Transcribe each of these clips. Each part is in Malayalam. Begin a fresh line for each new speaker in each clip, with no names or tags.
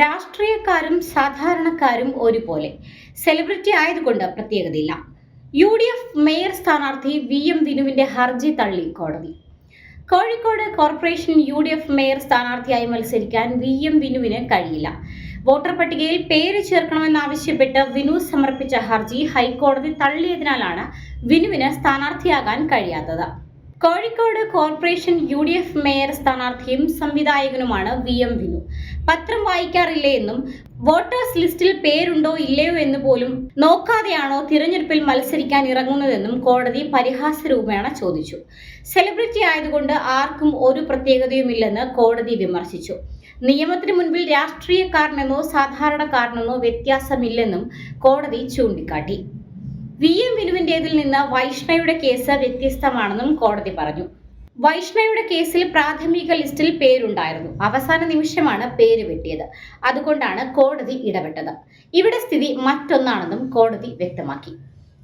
രാഷ്ട്രീയക്കാരും സാധാരണക്കാരും ഒരുപോലെ. സെലിബ്രിറ്റി ആയതുകൊണ്ട് പ്രത്യേകതയില്ല. യു ഡി എഫ് മേയർ സ്ഥാനാർത്ഥി വി എം വിനുവിന്റെ ഹർജി തള്ളി കോടതി. Kozhikode corporation U D F mayor സ്ഥാനാർത്ഥിയായി മത്സരിക്കാൻ വി എം വിനുവിന് കഴിയില്ല. വോട്ടർ പട്ടികയിൽ പേര് ചേർക്കണമെന്നാവശ്യപ്പെട്ട് വിനു സമർപ്പിച്ച ഹർജി ഹൈക്കോടതി തള്ളിയതിനാലാണ് വിനുവിന് സ്ഥാനാർത്ഥിയാകാൻ കഴിയാത്തത്. Kozhikode corporation U D F mayor സ്ഥാനാർത്ഥിയും സംവിധായകനുമാണ് വി എം വിനു. പത്രം വായിക്കാറില്ലേ എന്നും വോട്ടേഴ്സ് ലിസ്റ്റിൽ പേരുണ്ടോ ഇല്ലയോ എന്ന് പോലും നോക്കാതെയാണോ തിരഞ്ഞെടുപ്പിൽ മത്സരിക്കാൻ ഇറങ്ങുന്നതെന്നും കോടതി പരിഹാസ രൂപേണ ചോദിച്ചു. സെലിബ്രിറ്റി ആയതുകൊണ്ട് ആർക്കും ഒരു പ്രത്യേകതയുമില്ലെന്ന് കോടതി വിമർശിച്ചു. നിയമത്തിന് മുൻപിൽ രാഷ്ട്രീയക്കാരനെന്നോ സാധാരണക്കാരനെന്നോ വ്യത്യാസമില്ലെന്നും കോടതി ചൂണ്ടിക്കാട്ടി. വി എം വിനുവിന്റേതിൽ നിന്ന് വൈഷ്ണയുടെ കേസ് വ്യത്യസ്തമാണെന്നും കോടതി പറഞ്ഞു. വൈഷ്ണയുടെ കേസിൽ പ്രാഥമിക ലിസ്റ്റിൽ പേരുണ്ടായിരുന്നു. അവസാന നിമിഷമാണ് പേര് വെട്ടിയത്. അതുകൊണ്ടാണ് കോടതി ഇടപെട്ടത്. ഇവിടെ സ്ഥിതി മറ്റൊന്നാണെന്നും കോടതി വ്യക്തമാക്കി.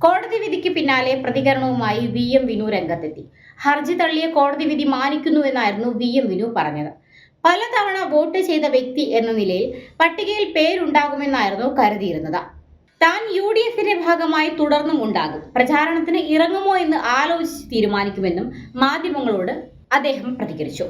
കോടതി വിധിക്ക് പിന്നാലെ പ്രതികരണവുമായി വി എം വിനു രംഗത്തെത്തി. ഹർജി തള്ളിയ കോടതി വിധി മാനിക്കുന്നുവെന്നായിരുന്നു വി എം വിനു പറഞ്ഞത്. പലതവണ വോട്ട് ചെയ്ത വ്യക്തി എന്ന നിലയിൽ പട്ടികയിൽ പേരുണ്ടാകുമെന്നായിരുന്നു കരുതിയിരുന്നത്. താൻ യു ഡി എഫിന്റെ ഭാഗമായി തുടർന്നും ഉണ്ടാകും. പ്രചാരണത്തിന് ഇറങ്ങുമോ എന്ന് ആലോചിച്ച് തീരുമാനിക്കുമെന്നും മാധ്യമങ്ങളോട് അദ്ദേഹം പ്രതികരിച്ചു.